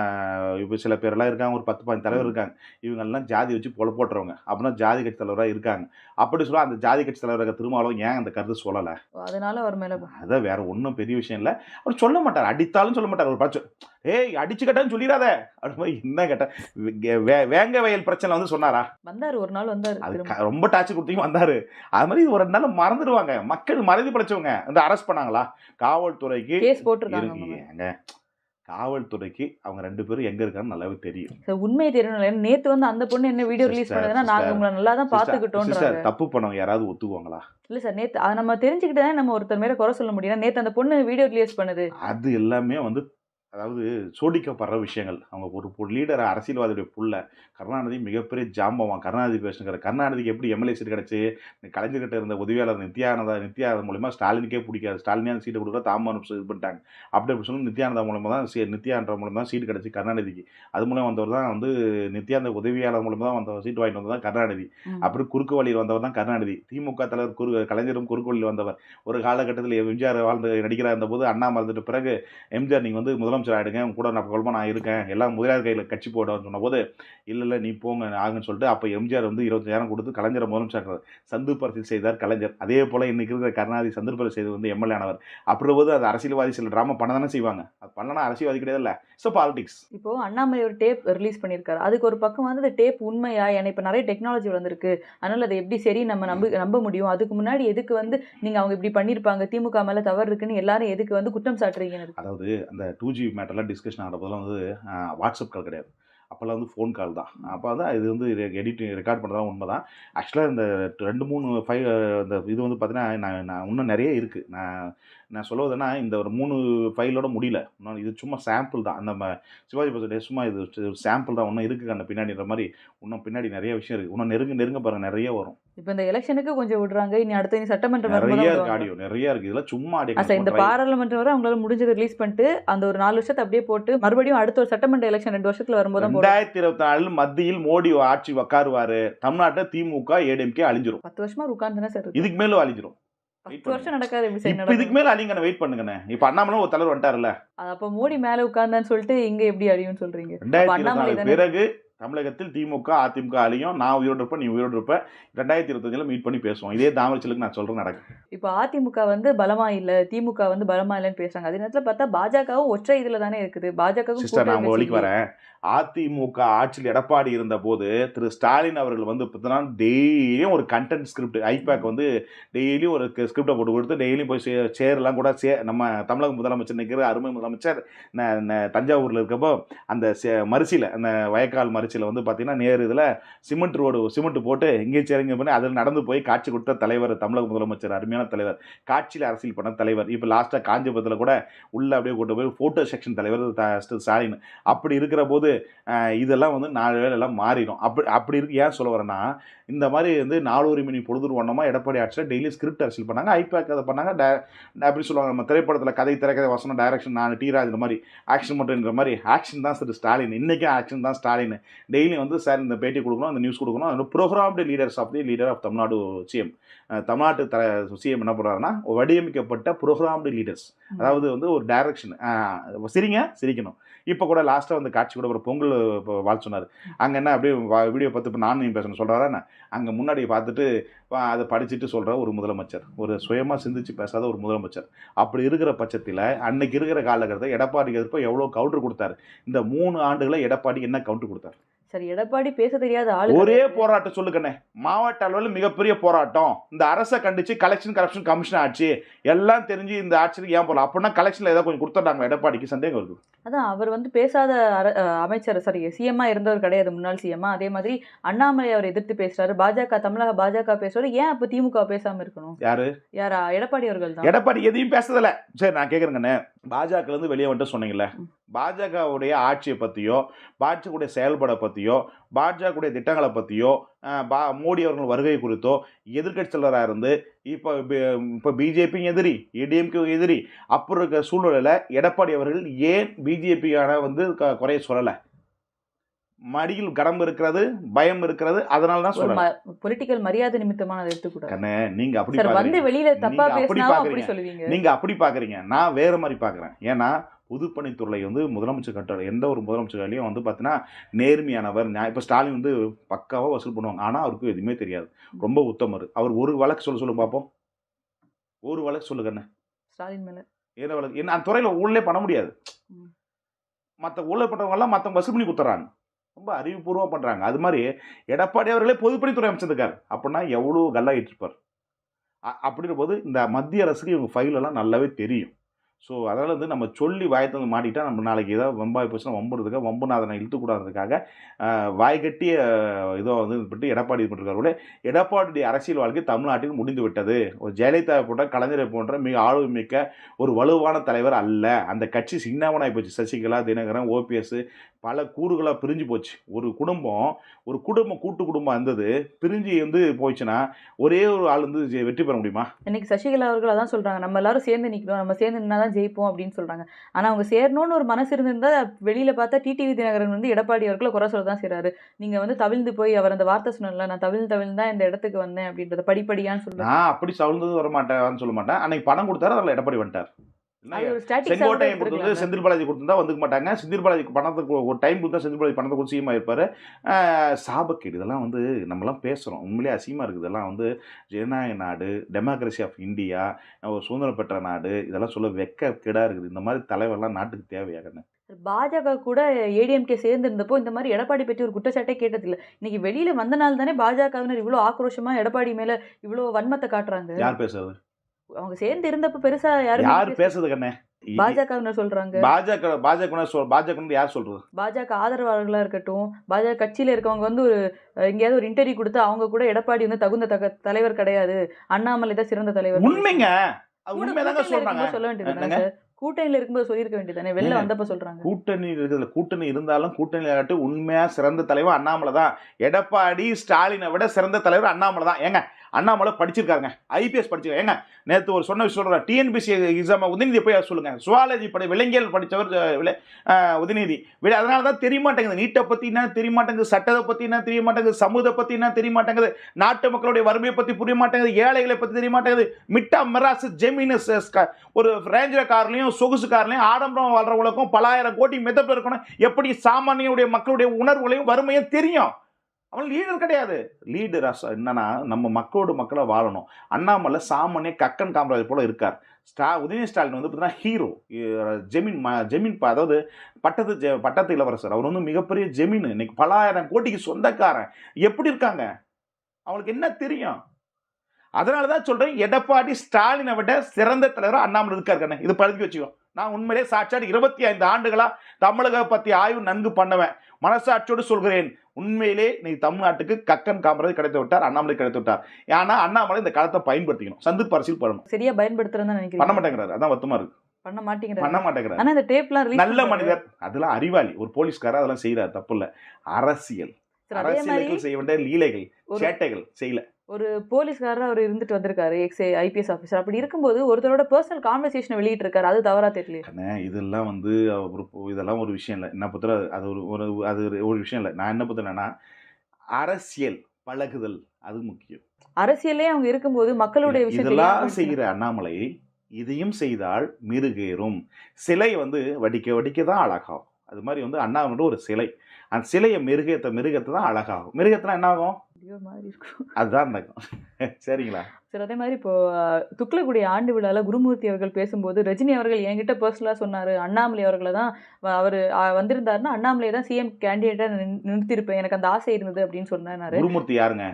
இப்போ சில பேரெல்லாம் இருக்காங்க. ஒரு பத்து பதினஞ்சு தலைவர் இருக்காங்க. இவங்கெல்லாம் ஜாதி வச்சு புல போட்டுறவங்க. அப்படின்னா ஜாதி கட்சி தலைவராக இருக்காங்க. அப்படி சொல்ல அந்த ஜாதி கட்சி தலைவர் இருக்க திருமாவளவன் ஏன் அந்த கருத்து சொல்லலை? அதனால அவர் மேல அதான் வேற ஒன்றும் பெரிய விஷயம் இல்லை. அவர் சொல்ல மாட்டார். அடித்தாலும் சொல்ல மாட்டார். ஒரு பிரச்சனை ஏய் அடிச்சு கேட்டான்னு சொல்லிடாத. அப்படி என்ன கேட்டேன் வேங்க வயல் பிரச்சனை வந்து சொன்னாரா? வந்தாரு ஒரு நாள் வந்தாரு அது ரொம்ப டாச்சு கொடுத்தீங்க வந்தாரு. அது மாதிரி ஒரு ரெண்டு நாள் மறந்துடுவாங்க. மக்கள் மறதி படைச்சவங்க. இந்த அரெஸ்ட் பண்ணாங்களா? காவல்துறைக்கு கேஸ் போட்டிருக்காங்க காவல்துறைக்கு அவங்க ரெண்டு பேரும் எங்க இருக்கான்னு நல்லாவே தெரியும். சார் உண்மை தெரியணும் ஏன்னா நேத்து வந்து அந்த பொண்ணு என்ன வீடியோ ரிலீஸ் பண்ணதுன்னா நாங்க உங்களை நல்லா தான் சிஸ்டர் தப்பு பண்ணவங்க யாராவது ஒத்துக்குவாங்களா? இல்ல சார் நேத்து அதை நம்ம தெரிஞ்சுக்கிட்டு தான் நம்ம ஒருத்தர் மேல குறை சொல்ல முடியும். நேத்து அந்த பொண்ணு வீடியோ ரிலீஸ் பண்ணுது. அது எல்லாமே வந்து அதாவது சோடிக்கப்படுற விஷயங்கள். அவங்க ஒரு ஒரு லீடர் அரசியல்வாதியுடைய புள்ள கருணாநிதி மிகப்பெரிய ஜாம்பவான் கருணாநிதி பேசுகிற கருணாநிதிக்கு எப்படி எம்எல்ஏ சீட் கிடச்சி? கலைஞர்கிட்ட இருந்த உதவியாளர் நித்யானந்தா நித்யானந்தா மூலமா ஸ்டாலினுக்கே பிடிக்காது. ஸ்டாலினே அந்த சீட்டை கொடுக்குற தாமரம் இது பண்ணிட்டாங்க. அப்படி அப்படி சொல்லி நித்யானந்தா மூலமா தான் சீ நித்யானந்தா மூலமா தான் சீட் கிடச்சி கருணாநிதிக்கு. அது மூலம் வந்தவர் தான் வந்து நித்யானந்த உதவியாளர் மூலமா தான் வந்த சீட் வாங்கிட்டு வந்தது தான் கருணாநிதி. ம். அப்படி குறுக்கு வழியில் வந்தவர் தான் கருணாநிதி. திமுக தலைவர் குறு கலைஞரும் குறுக்கு வழியில் வந்தவர். ஒரு காலகட்டத்தில் எம்ஜிஆர் வாழ்ந்து நடிக்கிறார் இருந்தபோது அண்ணா மறந்துட்டு பிறகு எம்ஜிஆர் நீங்கள் வந்து முதலமைச்சர் ஆகிடுங்க உங்க கூட நான் குழப்பம் நான் இருக்கேன். எல்லாம் முதலியார் கையில் கட்சி போடுன்னு சொன்னபோது இல்லை இல்லை நீ போங்க ஆகுன்னு சொல்லிட்டு அப்போ எம்ஜிஆர் வந்து இருபத்தஞ்சாயிரம் கொடுத்து கலைஞரை முதலமைச்சர். சந்து பரிசில் செய்தார் கலைஞர். அதே போல் இன்னைக்கு இருக்கிற கருணாநிதி சந்து பரிசு செய்து வந்து எம்எல்ஏ ஆனவர். அப்படி போது அது அரசியல்வாதி சில ட்ராமா பண்ண தானே செய்வாங்க. அது பண்ணனா அரசியல்வாதி கிடையாது இல்லை. ஸோ பாலிடிக்ஸ் இப்போ அண்ணாமலை ஒரு டேப் ரிலீஸ் பண்ணியிருக்காரு. அதுக்கு ஒரு பக்கம் வந்து அந்த டேப் உண்மையா? ஏன்னா இப்போ நிறைய டெக்னாலஜி வந்திருக்கு அதனால அதை எப்படி சரி நம்ம நம்ப நம்ப முடியும்? அதுக்கு முன்னாடி எதுக்கு வந்து நீங்க அவங்க இப்படி பண்ணியிருப்பாங்க? திமுக மேல தவறு இருக்குன்னு எல்லாரும் எதுக்கு வந்து குற்றம் சாட்டுறீங்கன்னு இருக்கு. அதாவது அந்த டூ ஜி மேட்டர்லாம் டிஸ்கஷன் ஆகிற போதெல்லாம் வந்து வாட்ஸ்அப் கால் கிடையாது. அப்போல்லாம் வந்து ஃபோன் கால் தான். அப்போ தான் இது வந்து எடிட்டிங் ரெக்கார்ட் பண்ணுறதா உண்மை தான் ஆக்சுவலாக இந்த ரெண்டு மூணு ஃபைவ் இந்த இது வந்து பார்த்தீங்கன்னா நான் நான் இன்னும் நிறைய இருக்குது நான் நான் சொல்லுவதுன்னா இந்த ஒரு மூணு ஃபைலோட முடியல. இன்னும் இது சும்மா சாம்பிள் தான். நம்ம சிவாஜி பசடே சும்மா இது சாம்பிள் தான். இன்னும் இருக்குது அந்த பின்னாடின்ற மாதிரி இன்னும் பின்னாடி நிறைய விஷயம் இருக்குது இன்னும் நெருங்க நெருங்க பாருங்க நிறைய வரும். இப்போ இந்த எலெக்ஷனுக்கு கொஞ்சம் விடுறாங்க. இனி அடுத்த இனி சட்டமன்றம் வரும்போது நிறைய தான் இருக்கு விடுவாங்க. ஆடியோ நிறைய இருக்குது இதெல்லாம் சும்மா ஆ, சார் இந்த ஆடியோ பாராளுமன்றம் வரை அவங்களால முடிஞ்சதை ரிலீஸ் பண்ணிட்டு அந்த ஒரு நாலு வருஷத்தை அப்படியே போட்டு மறுபடியும் அடுத்த ஒரு சட்டமன்ற எலெக்ஷன் ரெண்டு வருஷத்துல வரும்போது. ரெண்டாயிரத்தி இருபத்தி நாலில் மத்தியில் மோடி ஆட்சி உக்காருவாரு. தமிழ்நாட்டை திமுக ஏடிஎம்கே அழிஞ்சிரும். பத்து வருஷமா உட்கார்ந்து. இதுக்கு மேலும் அழிஞ்சிரும். இதுக்கு மேல அழிங்கண்ணே வெயிட் பண்ணுங்கண்ணே. இப்ப அண்ணாமலை ஒரு தலைவர் அப்ப மோடி மேல உட்கார்ந்தான்னு சொல்லிட்டு இங்க எப்படி அழியும்னு சொல்றீங்க? பிறகு தமிழகத்தில் திமுக அதிமுக அழியும் நான் உயிரோடு இருப்பேன் நீ உயிரோடு இருப்ப. ரெண்டாயிரத்தி இருபத்தஞ்சில் மீட் பண்ணி பேசுவோம். இதே தாமரச்சலுக்கு நான் சொல்றேன் நடக்கும். இப்போ அதிமுக வந்து பலமா இல்ல திமுக வந்து பலமா இல்லைன்னு பேசுறாங்க. அதே நேரத்துல பார்த்தா பாஜகவும் ஒற்றை இதுல தானே இருக்குது. பாஜகவும் சிஸ்டர் நான் உங்க வழிக்கு வரேன். அதிமுக ஆட்சியில் எடப்பாடி இருந்த போது திரு ஸ்டாலின் அவர்கள் வந்து பார்த்தீங்கன்னா டெய்லியும் ஒரு கண்டென்ட் ஸ்கிரிப்ட் ஐபேக் வந்து டெய்லியும் ஒரு ஸ்கிரிப்டை போட்டு கொடுத்து டெய்லியும் போய் சே சேரெல்லாம் கூட சே நம்ம தமிழக முதலமைச்சர் நிற்கிற அருமை முதலமைச்சர் தஞ்சாவூரில் இருக்கப்போ அந்த மரிசியில் அந்த வயக்கால் மரிசியில் வந்து பார்த்தீங்கன்னா நேரு இதில் சிமெண்ட் ரோடு சிமெண்ட் போட்டு இங்கே சேருங்க பண்ணி அதில் நடந்து போய் காட்சி கொடுத்த தலைவர் தமிழக முதலமைச்சர் அருமையான தலைவர் காட்சியில் அரசியல் பண்ண தலைவர். இப்போ லாஸ்ட்டாக காஞ்சிபுரத்தில் கூட உள்ளே அப்படியே கூட்டு போய் ஃபோட்டோ செக்ஷன் தலைவர் ஸ்டாலின். அப்படி இருக்கிற போது இதெல்லாம் வந்து நாலு வேலை எல்லாம் மாறிடும். அப்படி அப்படி இருக்கு. ஏன் சொல்ல வரேன்னா இந்த மாதிரி வந்து நாலூரி மணி பொழுது ஒன்றமாக எடப்பாடி ஆட்சியில் டெய்லி ஸ்கிரிப்ட் அரசியல் பண்ணாங்க. ஐபேக் அதை பண்ணாங்க. டே- அப்படி சொல்லுவாங்க. நம்ம திரைப்படத்தில் கதை திரைக்கதை வசனம் டைரக்ஷன் நான் டீராஜ் இந்த மாதிரி ஆக்ஷன் மட்டும்ன்ற மாதிரி ஆக்ஷன் தான் சார் ஸ்டாலின். இன்றைக்கும் ஆக்ஷன் தான் ஸ்டாலின். டெய்லி வந்து சார் இந்த பேட்டி கொடுக்கணும் இந்த நியூஸ் கொடுக்கணும். அந்த programmed leaders of the leader of Tamil Nadu CM தமிழ்நாட்டு த சிஎம் என்ன பண்ணுறாருன்னா வடிவமைக்கப்பட்ட ப்ரோக்ராம்டு லீடர்ஸ் அதாவது வந்து ஒரு டைரக்ஷன் சிரிங்க சிரிக்கணும். இப்போ கூட லாஸ்ட்டாக வந்து காட்சி கூட ஒரு பொங்கல் இப்போ சொன்னார். அங்கே என்ன அப்படியே வீடியோ பார்த்து இப்போ நானும் பேசணும். சொல்கிறாரா அங்கே முன்னாடி பார்த்துட்டு அதை படிச்சுட்டு சொல்கிற ஒரு முதலமைச்சர். ஒரு சுயமாக சிந்திச்சு பேசாத ஒரு முதலமைச்சர். அப்படி இருக்கிற பட்சத்தில் அன்னைக்கு இருக்கிற காலகட்டத்தை எடப்பாடிக்கு எதிர்ப்பு எவ்வளோ கவுண்டர் கொடுத்தாரு? இந்த மூணு ஆண்டுகளை எடப்பாடி என்ன கவுண்டர் கொடுத்தாரு? சரி எடப்பாடி பேச தெரியாத ஆளு ஒரே. போராட்டம் சொல்லுக்கண்ணே மாவட்ட அளவில் மிகப்பெரிய போராட்டம். இந்த அரசை கண்டிச்சு கலெக்ஷன் கரப்ஷன் கமிஷன் ஆட்சி எல்லாம் தெரிஞ்சு இந்த ஆட்சிக்கு ஏன் போகலாம் அப்படின்னா கலெக்ஷன்ல ஏதாவது கொஞ்சம் கொடுத்துட்டாங்க எடப்பாடிக்கு? சந்தேகம் வருது. அதான் அவர் வந்து பேசாத அமைச்சர் சாரி சிஎம்மா இருந்தவர் கிடையாது முன்னாள் சிஎம்மா அதே மாதிரி அண்ணாமலை அவர் எதிர்த்து பேசுறாரு. பாஜக தமிழக பாஜக பேசுறாரு ஏன் அப்ப திமுக பேசாம இருக்கணும்? யாரு? யாரா? எடப்பாடி அவர்கள் தான் எடப்பாடி எதையும் பேசுறதில்ல. சரி நான் கேட்குறேங்கண்ணே பாஜகல இருந்து வெளியே வந்துட்டு சொன்னீங்கல்ல. பாஜகவுடைய ஆட்சியை பற்றியோ பாஜகவுடைய செயல்பாடை பற்றியோ பாஜகவுடைய திட்டங்களை பற்றியோ பா மோடி அவர்கள் வருகை குறித்தோ எதிர்க்கட்சி தலைவராக இருந்து இப்போ இப்போ பிஜேபியும் எதிரி ஏடிஎம்கே எதிரி அப்புறம் இருக்க சூழ்நிலையில் எடப்பாடி அவர்கள் ஏன் பிஜேபியான வந்து குறைய சொல்லலை? மடியில் கடம் இருக்கிறது பயம் இருக்கிறது அதனால தான் சொல்லலை பொலிட்டிக்கல் மரியாதை நிமித்தமான எடுத்துக்கூடாது. கண்ணே நீங்க அப்படி வந்து வெளியில தப்பா அப்படி பாக்குறீங்க. சொல்லுவீங்க. நீங்க அப்படி பாக்குறீங்க. நான் வேற மாதிரி பாக்குறேன். ஏன்னா பொதுப்பணித்துறை வந்து முதலமைச்சர் கட்டுற எந்த ஒரு முதலமைச்சர் வேலையும் வந்து பார்த்தீங்கன்னா நேர்மையானவர் இப்ப ஸ்டாலின் வந்து பக்காவா வசூல் பண்ணுவாங்க. ஆனா அவருக்கு எதுவுமே தெரியாது. ரொம்ப உத்தமர். அவர் ஒரு வழக்கு சொல்ல சொல்ல பார்ப்போம் ஒரு வழக்கு சொல்லுங்கண்ணே ஸ்டாலின் மேல. என்ன வழக்கு? என்ன அந்த துறையில ஊழலே பண்ண முடியாது. மற்ற ஊழல் பண்றவங்க எல்லாம் மற்றவங்க வசூல் பண்ணி கொடுத்துறாங்க ரொம்ப அறிவுபூர்வமாக பண்ணுறாங்க அது மாதிரி எடப்பாடி அவர்களே பொதுப்பணித்துறை அமைச்சிருக்காரு அப்படின்னா எவ்வளோ கல்லாகிட்டு இருப்பார் அ- அப்படின்ற போது இந்த மத்திய அரசுக்கு இவங்க ஃபைலெல்லாம் நல்லாவே தெரியும். ஸோ அதனால் வந்து நம்ம சொல்லி வாயத்தை வந்து மாட்டிட்டால் நம்ம நாளைக்கு ஏதாவது வம்பாய் போச்சுன்னா வம்புறதுக்காக வம்புநாதனை இழுத்துக்கூடாததுக்காக வாய்கட்டிய இதோ வந்து பட்டு எடப்பாடி பண்ணிருக்காரு எடப்பாடியுடைய அரசியல் வாழ்க்கை தமிழ்நாட்டில் முடிந்து விட்டது ஒரு ஜெயலலிதா போன்ற கலைஞரை போன்ற மிக ஆளுமிக்க ஒரு வலுவான தலைவர் அல்ல. அந்த கட்சி சின்னவனாகி போச்சு. சசிகலா தினகரன் ஓபிஎஸ் பல கூறுகளாக பிரிஞ்சு போச்சு. ஒரு குடும்பம் ஒரு குடும்பம் கூட்டு குடும்பம் இருந்தது பிரிஞ்சு வந்து போயிடுச்சுன்னா ஒரே ஒரு ஆள் வந்து வெற்றி பெற முடியுமா? இன்னைக்கு சசிகலா அவர்கள் அதான் சொல்றாங்க நம்ம எல்லாரும் சேர்ந்து நிக்கணும் நம்ம சேர்ந்து நின்னா தான் ஜெயிப்போம் அப்படின்னு சொல்றாங்க. ஆனா அவங்க சேரணும்னு ஒரு மனசு இருந்திருந்தா வெளியில பார்த்தா டிடிவி தினகரன் வந்து எடப்பாடி அவர்களை குறை சொல்ல தான் செய்றாரு. நீங்க வந்து தவிழ்ந்து போய் அவர் அந்த வார்த்தை சொன்னல நான் தவிழ்ந்து தவிழ்ந்து தான் இந்த இடத்துக்கு வந்தேன் அப்படின்றத படிப்படியான்னு சொல்றாங்க நான் அப்படி சவுழ்ந்தது வர மாட்டேன்னு சொல்ல மாட்டேன். அன்னைக்கு பணம் கொடுத்தாரு அதில் எடப்பாடி வந்துட்டார். செங்கோட்டையை கொடுத்தது செந்தில் பாலாஜி கொடுத்திருந்தா வந்துக்க மாட்டாங்க. செந்தில் பாலாஜி பணத்துக்கு ஒரு டைம் கொடுத்தா செந்தில் பாலாஜி பணத்தை கொடுத்து சீமா இருப்பார் சாபக்கேடு. இதெல்லாம் வந்து நம்மலாம் பேசுகிறோம் உண்மையிலேயே அசிங்கமாக இருக்குது. இதெல்லாம் வந்து ஜனநாயக நாடு டெமோக்ரஸி ஆஃப் இந்தியா ஒரு சுதந்திரம் பெற்ற நாடு இதெல்லாம் சொல்ல வெக்க கேடாக இருக்குது. இந்த மாதிரி தலைவர்லாம் நாட்டுக்கு தேவையாகன்னு. பாஜக கூட ஏடிஎம்கே சேர்ந்து இருந்தப்போ இந்த மாதிரி எடப்பாடி பற்றி ஒரு குற்றச்சாட்டே கேட்டதில்ல. இன்னைக்கு வெளியில வந்த நாள் தானே பாஜகவினர் இவ்வளவு ஆக்ரோஷமா எடப்பாடி மேல இவ்வளவு வன்மத்தை காட்டுறாங்க? யார் பேசுறது? அவங்க சேர்ந்து இருந்தப்ப பெருசா யாரும் யார் பேசுறது கண்ணே பாஜகவினர் சொல்றாங்க? பாஜக பாஜக பாஜக யார் சொல்றது? பாஜக ஆதரவாளர்களா இருக்கட்டும் பாஜக கட்சியில இருக்கவங்க வந்து ஒரு எங்கேயாவது ஒரு இன்டர்வியூ கொடுத்து அவங்க கூட எடப்பாடி வந்து தகுந்த தக தலைவர் கிடையாது. அண்ணாமலை தான் சிறந்த தலைவர். உண்மைங்க. சொல்ல வேண்டியது கூட்டணியில இருக்கும்போது சொல்லியிருக்க வேண்டியதானே வெளில? வந்தப்ப சொல்றாங்க. கூட்டணி இருக்குதுல கூட்டணி இருந்தாலும் கூட்டணி ஆகட்டு உண்மையா சிறந்த தலைவர் அண்ணாமலை தான். எடப்பாடி ஸ்டாலினை விட சிறந்த தலைவர் அண்ணாமலை தான். ஏங்க அண்ணாமலை படிச்சிருக்காங்க ஐபிஎஸ் படிச்சிருக்காங்க ஏங்க நேற்று ஒரு சொன்ன விஷயம் சொல்கிறேன் டிஎன்பிசி எக்ஸாம் உதயநிதி போய் சொல்லுங்க. சுவாலஜி படி விலங்கியல் படித்தவர் உதயநிதி. விட அதனால தான் தெரிய மாட்டேங்குது. நீட்டை பற்றி என்ன தெரிய மாட்டேங்குது? சட்டத்தை பற்றி என்ன தெரிய மாட்டேங்குது? சமூகத்தை பற்றி என்ன தெரிய மாட்டேங்குது? நாட்டு மக்களுடைய வறுமையை பற்றி புரிய மாட்டேங்குது? ஏழைகளை பற்றி தெரிய மாட்டேங்குது? மிட்டா மெராசு ஜெமினஸ் ஒரு ரேஞ்சர் கார்லையும் சொகுசு கார்லையும் ஆடம்பரம் வாழ்றவங்களுக்கும் பலாயிரம் கோடி மிதப்பில் இருக்கணும். எப்படி சாமானியுடைய மக்களுடைய உணர்வுகளையும் வறுமையும் தெரியும்? அவன் லீடர் கிடையாது. லீடர் என்னன்னா நம்ம மக்களோட மக்களாக வாழணும். அண்ணாமலை சாமானிய கக்கன் காமராஜ் போல இருக்கார். ஸ்டா உதயநிதி ஸ்டாலின் வந்து பார்த்தீங்கன்னா ஹீரோ ஜெமீன் ம- ஜெமீன் அதாவது பட்டத்து ஜெ- பட்டத்து இளவரசர். அவர் வந்து மிகப்பெரிய ஜெமீன். இன்னைக்கு பலாயிரம் கோடிக்கு சொந்தக்காரன். எப்படி இருக்காங்க? அவங்களுக்கு என்ன தெரியும்? அதனால தான் சொல்கிறேன் எடப்பாடி ஸ்டாலினை விட சிறந்த தலைவர் அண்ணாமலை இருக்காரு இது பழகி வச்சுக்கோ. நான் உண்மையிலே சாட்சாடு இருபத்தி ஐந்து ஆண்டுகளாக தமிழக பற்றி ஆய்வு நன்கு பண்ணுவேன். மனசாட்சியோடு சொல்கிறேன். உண்மையிலே நீ தமிழ்நாட்டுக்கு கக்கன் காமராஜ் கிடைத்து விட்டார் அண்ணாமலை கிடைத்து விட்டார். ஆனா அண்ணாமலை இந்த காலத்தை பயன்படுத்திக்கணும். சந்திப்பு அரசியல் பண்ணணும். சரியா பயன்படுத்துறேன்னு பண்ண மாட்டேங்கிறாரு. அதான் வருத்தமா இருக்கு. பண்ண பண்ண மாட்டேங்கிறாங்க மாட்டேங்கிறாரு. ஆனா இந்த டேப்லாம் நல்ல மனிதர். அதெல்லாம் அறிவாளி. ஒரு போலீஸ்காரர் அதெல்லாம் செய்யறாரு தப்பு இல்ல. அரசியல். அரசியலுக்கு செய்ய வேண்டிய லீலைகள் சேட்டைகள் செய்யல. ஒரு போலீஸ்காரர் அவர் இருந்துட்டு வந்திருக்காரு எக்ஸ் ஐபிஎஸ் ஆஃபீஸர் அப்படி இருக்கும்போது ஒருத்தரோட பர்சனல் கான்வர்சேஷன் வெளியிட்டு இருக்காரு அது தவறா தெரியல இதெல்லாம் வந்து ஒரு இதெல்லாம் ஒரு விஷயம் இல்லை. என்ன பத்திர அது ஒரு ஒரு அது ஒரு- விஷயம் இல்லை. நான் என்ன பத்திரன்னா அரசியல் பழகுதல் அது முக்கியம். அரசியலே அவங்க இருக்கும்போது மக்களுடைய இதெல்லாம்? செய்கிற அண்ணாமலை இதையும் செய்தால் மிருகேறும். சிலை வந்து வடிக்க வடிக்க தான் அழகாகும். அது மாதிரி வந்து அண்ணாமலை ஒரு சிலை. அந்த சிலையை மிருகத்தை மிருகத்தை தான் அழகாகும். மிருகத்துல என்ன ஆகும் ஐயோ, மாதிரி இருக்கும். அதுதான் நடக்கும் சரிங்களா? சரி அதே மாதிரி இப்போ அஹ், துக்ளக்குடி ஆண்டு விழால குருமூர்த்தி அவர்கள் பேசும்போது ரஜினி அவர்கள் என்கிட்ட பர்சனலாக சொன்னாரு. அண்ணாமலை அவர்களை தான் அவர் வந்திருந்தாருன்னா அண்ணாமலையை தான் சிஎம் கேண்டிடேட்டா நிறுத்திருப்பேன் எனக்கு அந்த ஆசை இருந்தது அப்படின்னு சொன்னாரு. குருமூர்த்தி யாருங்க?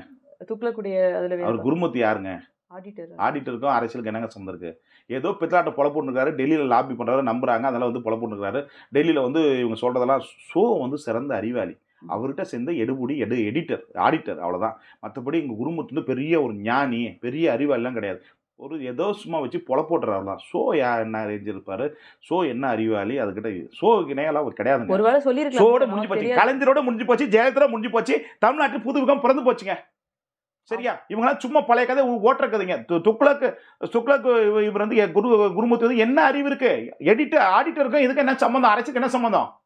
துக்ளக்குடிய அதுல அவர் குருமூர்த்தி யாருங்க? ஆடிட்டர் ஆடிட்டருக்கும் அரசியலுக்கு என்னங்க சம்மந்தம் இருக்கு? ஏதோ பித்தலாட்ட பொழப்புன்னுக்காரு டெல்லியில் லாபி பண்ணுறாரு நம்புறாங்க. அதெல்லாம் வந்து பொழப்புன்னுக்காரு டெல்லியில் வந்து இவங்க சொல்கிறதெல்லாம் ஷோ வந்து சிறந்த அறிவாளி. அவர்கிட்ட சேர்ந்த எடுபுடி எடு எடிட்டர் ஆடிட்டர் அவ்வளோதான் மற்றபடி இங்கே குருமூர்த்தி வந்து பெரிய ஒரு ஞானி பெரிய அறிவாளிலாம் கிடையாது. ஒரு ஏதோ சும்மா வச்சு பொழப்போட்டுற அவ்வளோதான் ஷோ யா என்ன ரேஞ்ச் இருப்பாரு? ஷோ என்ன அறிவாளி? அதுக்கிட்ட ஷோவுக்கு இணையெல்லாம் அவர் கிடையாதுங்க ஒருவேளை ஷோட சொல்லியிருக்கலாம் முடிஞ்சு போச்சு. கலைஞரோட முடிஞ்சு போச்சு. ஜெயலலிதா முடிஞ்சு போச்சு. தமிழ்நாட்டில் புது யுகம் பிறந்து போச்சுங்க. சரியா? இவங்கெல்லாம் சும்மா பழைய கதை ஓட்டுற கதைங்க துக்ளக்கு துக்ளக்கு இவ- இவர் வந்து குரு குருமூர்த்தி வந்து என்ன அறிவு இருக்கு? எடிட்டர் ஆடிட்டருக்கும் இதுக்கு என்ன சம்மந்தம் அரசுக்கு என்ன சம்மந்தம்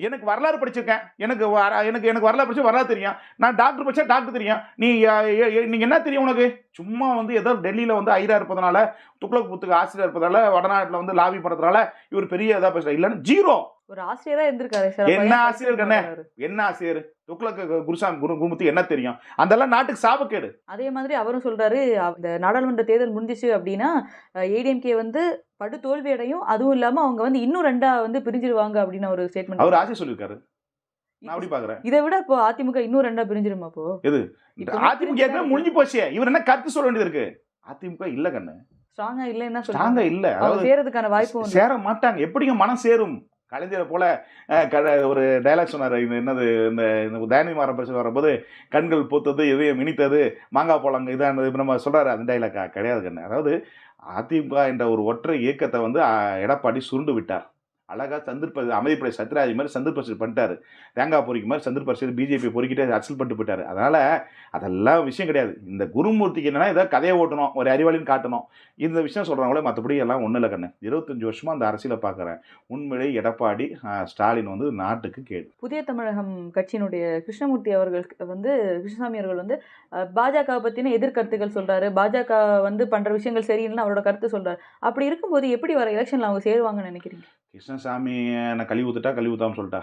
எனக்கு வரலாறு படிச்சிருக்கேன். எனக்கு வர- எனக்கு எனக்கு வரலாறு படிச்சு வரலாறு தெரியும். நான் டாக்டர் படிச்சா டாக்டர் தெரியும். நீ அஹ், நீங்க என்ன தெரியும் உனக்கு? சும்மா வந்து ஏதோ டெல்லியில வந்து ஐரா இருப்பதனால துக்ளக் புத்துக்கு ஆசிரியர் இருப்பதால வடநாட்டில் வந்து லாபி பண்றதுனால இவர் பெரிய இதாக பேசுறாரு. இல்லைன்னு ஜீரோ. ஒரு ஆசிரியரா இருந்திருக்காரு சார். என்ன ஆசிரியர் கண்ணே? என்ன ஆசிரியர்? துக்ளக்கு குருசாமி குரு குருமூர்த்தி என்ன தெரியும்? அதெல்லாம் நாட்டுக்கு சாபக்கேடு. அதே மாதிரி அவரும் சொல்றாரு இந்த நாடாளுமன்ற தேர்தல் முடிஞ்சிச்சு அப்படின்னா ஏடிஎம்கே வந்து படு தோல்வி அடையும். அதுவும் இல்லாம அவங்க வந்து இன்னும் ரெண்டா வந்து பிரிஞ்சிருவாங்க அப்படின்னு ஒரு அவர் ஸ்டேட்மெண்ட் ஆசை சொல்லியிருக்காரு. நான் அப்படி பாக்குறேன் இதை விட இப்போ அதிமுக இன்னும் ரெண்டா பிரிஞ்சிருமா அப்போ எது? அதிமுக முடிஞ்சு போச்சு. இவர் என்ன கருத்து சொல்ல வேண்டியது இருக்கு? அதிமுக இல்ல கண்ணு. ஸ்ட்ராங்கா இல்லைன்னு தான் ஸ்ட்ராங்கா இல்ல. சேரதுக்கான வாய்ப்பும் இல்லை சேர மாட்டாங்க. எப்படிங்க மனம் சேரும்? கலைஞரை போல ஒரு டைலாக் சொன்னார். இந்த என்னது இந்த இந்த தயனி மாறம் பிரச்சனை வரும்போது கண்கள் பூத்தது இதயம் இனித்தது மாங்காய் பழங்க இதானது நம்ம சொல்கிறாரு அந்த டைலாக்கா கிடையாது கண்ணு. அதாவது அதிமுக என்ற ஒரு ஒற்றை இயக்கத்தை வந்து எடப்பாடி சுருண்டு விட்டார். அழகாக சந்திர அமைதிப்படை சத்யராஜ் மாதிரி சந்திர்பரிசல் பண்ணிட்டாரு. தேங்காய் பொறிக்கு மாதிரி சந்திர்பரிசல் பிஜேபி பொறிக்கிட்டே அசல் பண்ணிட்டு போயிட்டாரு. அதனால் அதெல்லாம் விஷயம் கிடையாது. இந்த குருமூர்த்திக்கு என்னன்னா ஏதோ கதையை ஓட்டணும் ஒரு அறிவாளின்னு காட்டணும். இந்த விஷயம் சொல்கிறாங்களே மற்றபடி எல்லாம் ஒன்றும் இல்லை கண்ணு. இருபத்தஞ்சு வருஷமாக அந்த அரசியலை பார்க்குறேன். உண்மையிலே எடப்பாடி ஸ்டாலின் வந்து நாட்டுக்கு கேடு. புதிய தமிழகம் கட்சியினுடைய கிருஷ்ணமூர்த்தி அவர்கள் வந்து கிருஷ்ணசாமி அவர்கள் வந்து பாஜக பற்றின எதிர்கருத்துக்கள் சொல்கிறாரு பாஜக வந்து பண்ணுற விஷயங்கள் சரியில்லைன்னு அவரோட கருத்து சொல்கிறார் அப்படி இருக்கும்போது எப்படி வர எலெக்ஷனில் அவங்க சேருவாங்கன்னு நினைக்கிறீங்க? கிருஷ்ணசாமி நான் கழுவி ஊத்துட்டா கழுவி ஊத்தாம சொல்லிட்டா.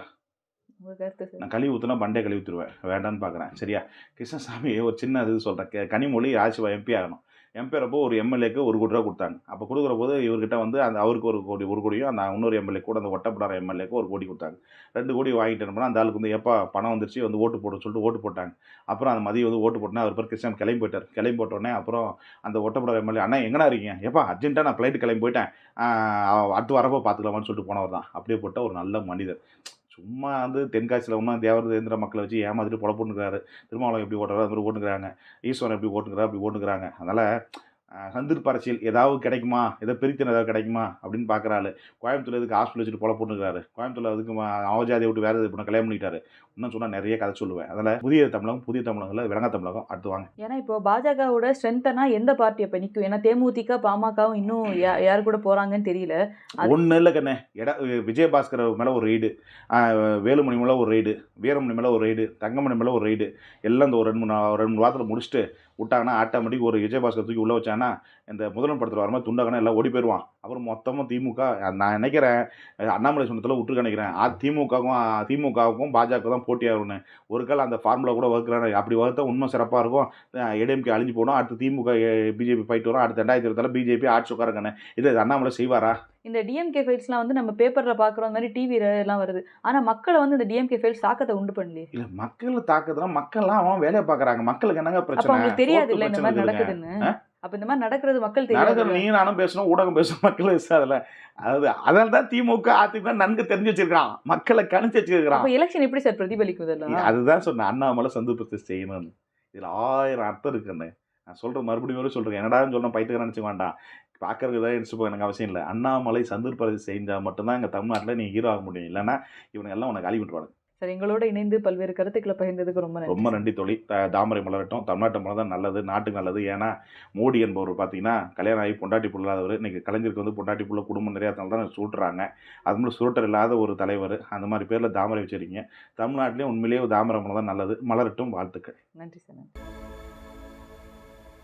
நான் கழுவி ஊத்துனா பண்டே கழுவி ஊத்துருவேன். வேண்டான்னு பார்க்குறேன் சரியா? கிருஷ்ணசாமி ஒரு சின்ன இது சொல்கிறேன் கனிமொழி ராஜ்சிவா எம்பி ஆகணும். எம்பி அப்போ ஒரு எம்எல்ஏக்கு ஒரு கோடி ரூபா கொடுத்தாங்க. அப்போ கொடுக்குற போது இவர்கிட்ட வந்து அந்த அவருக்கு ஒரு கோடி ஒரு கோடியும் அந்த இன்னொரு எம்எல்ஏ கூட அந்த ஒட்டப்படார எம்எல்ஏக்கு ஒரு கோடி கொடுத்தாங்க. ரெண்டு கோடி வாங்கிட்டு போனால் அந்த ஆளுக்கு வந்து எப்போ பணம் வந்துருச்சு வந்து ஓட்டு போட சொல்லிட்டு ஓட்டு போட்டாங்க. அப்புறம் அந்த மதியம் வந்து ஓட்டு போட்டோன்னே அவர் பேர் கிருஷ்ணன் கிளம்பி போயிட்டார். கிளம்பி போட்டோடனே அப்புறம் அந்த ஒட்டப்படார எம்எல்ஏ அண்ணா எங்கன்னா இருக்கீங்க? எப்பா அர்ஜென்ட்டாக நான் ஃப்ளைட்டு கிளம்பி போயிட்டேன். அடுத்து வரப்போ பார்த்துக்கலாமான்னு சொல்லிட்டு போனவர் தான். அப்படியே போட்ட ஒரு நல்ல மனிதர். சும்மா வந்து தென்காசியில் ஒன்றும் தேவரதேந்திர மக்களை வச்சு ஏமாத்திட்டு பொழப்பு திருமாவளம் எப்படி ஓட்டுறாரு அது மாதிரி ஓட்டுக்கிறாங்க ஈஸ்வரன் எப்படி ஓட்டுக்கிறாரு அப்படி ஓட்டுக்கிறாங்க அதனால் சந்திருப்பு அரசியல் ஏதாவது கிடைக்குமா? ஏதோ பிரித்தன ஏதாவது கிடைக்குமா? அப்படின்னு பார்க்குறாரு கோயம்புத்தூர் எதுக்கு ஹாஸ்பிட்டல் வச்சுட்டு பொழப்பு போட்டுக்கிறாரு கோயம்புத்தூர்ல அதுக்கு அவஜாதியை விட்டு வேறு இது பண்ண கல்யாணம் பண்ணிட்டாரு. இன்னும் சொன்னால் நிறைய கதை சொல்லுவேன். அதனால் புதிய தமிழகம் புதிய தமிழகத்தில் விலங்க தமிழகம் அடுத்து வாங்க. ஏன்னா இப்போ பாஜகவோட ஸ்ட்ரென்த்தனா எந்த பார்ட்டி அப்ப நிக்கும்? ஏன்னா தேமுதிக பாமகவும் இன்னும் யார் கூட போறாங்கன்னு தெரியல. ஒன்றும் இல்லை கண்ணே. எட விஜயபாஸ்கர் மேலே ஒரு ரைடு வேலுமணி மேலே ஒரு ரைடு வீரமணி மேலே ஒரு ரைடு தங்கமணி மேலே ஒரு ரைடு எல்லாம் இந்த ஒரு ரெண்டு மூணு ரெண்டு மூணு வாரத்தில் முடிச்சுட்டு விட்டாங்கன்னா ஆட்டோமேட்டிக் ஒரு விஜயபாஸ்கர் தூக்கி உள்ளே வச்சாங்கன்னா இந்த முதல்வன் படத்தில் வர மாதிரி எல்லாம் ஓடி போயிடுவான் அப்புறம் மொத்தமாக திமுக நான் நினைக்கிறேன் அண்ணாமலை சொன்னத்தில் விட்டுருக்க நினைக்கிறேன். ஆ திமுகவுக்கும் திமுகவுக்கும் பாஜக தான் போட்டி ஆகணும்னு ஒரு கால் அந்த ஃபார்முலா கூட வகுக்கிறாங்க அப்படி வகுத்தா இன்னும் சிறப்பாக இருக்கும். ஏடிஎம்கே அழிஞ்சு போகணும் அடுத்து திமுக பிஜேபி போயிட்டு வரும். அடுத்து ரெண்டாயிரத்தி இருபத்தால பிஜேபி ஆட்சி உட்காருங்கன்னு. இது அண்ணாமலை செய்வாரா? இந்த டிஎம்கே ஃபைல்ஸ்லாம் வந்து நம்ம பேப்பர்ல பாக்குறோம் மாதிரி டிவில எல்லாம் வருது. ஆனா மக்களை வந்து இந்த டிஎம்கே ஃபைல்ஸ் தாக்கத்தை உண்டு பண்ணலையே இல்ல மக்கள் தாக்குதுன்னா மக்கள்லாம் அவன் வேலையை பார்க்கறாங்க மக்களுக்கு என்னங்க பிரச்சனை? அவங்களுக்கு தெரியாது இல்ல இந்த மாதிரி. நடக்குதுன்னு. அப்ப இந்த மாதிரி நடக்கிறது மக்கள் தெரியாது நீ நானும் பேசணும் ஊடகம் பேசணும் மக்கள் பேசாதுல அதாவது அதனால தான் திமுக அதிமுக நன்கு தெரிஞ்சு வச்சிருக்கான் மக்களை கணிச்சு வச்சிருக்கான் அப்ப எலெக்ஷன் எப்படி சார் பிரதிபலிக்கும் இதெல்லாம் அதுதான் சொன்னேன். அண்ணாமலை சந்து பிரச்சனை செய்யணும்னு. இதுல ஆயிரம் அர்த்தம் இருக்குன்னு. நான் சொல்றது மறுபடியும் வரை சொல்றேன். என்னடான்னு சொன்ன பைத்துக்க நினைச்சு வேண்டாம் பார்க்கறதுக்கு தான் எடுத்து போய் எனக்கு அவசியம் இல்லை. அண்ணாமலை சந்தூர் பிரதி செஞ்சா மட்டும்தான் எங்க தமிழ்நாட்டில் நீ ஹீரோ ஆக முடியும். இல்லைன்னா இவங்க எல்லாம் உனக்கு அழி விட்டுருவாங்க சார் எங்களோட இணைந்து பல்வேறு கருத்துக்களை பகிர்ந்ததுக்கு ரொம்ப நன்றி. ரொம்ப நன்றி தொழில் தாமரை மலரட்டும். தமிழ்நாட்டு மலர் தான் நல்லது நாட்டுக்கு நல்லது. ஏன்னா மோடி என்பவர் பார்த்தீங்கன்னா கல்யாணம் ஆகி பொண்டாட்டி புள்ளாதவர் இன்னைக்கு கலைஞருக்கு வந்து பொண்டாட்டி புள்ள குடும்பம் நிறையா தான் சுட்டுறாங்க அது மாதிரி சுருட்டர் இல்லாத ஒரு தலைவர். அந்த மாதிரி பேரில் தாமரை வச்சிருக்கீங்க. தமிழ்நாட்டிலேயே உண்மையிலேயே தாமரை மலர் தான் நல்லது. மலரட்டும் வாழ்த்துக்கள். நன்றி சார்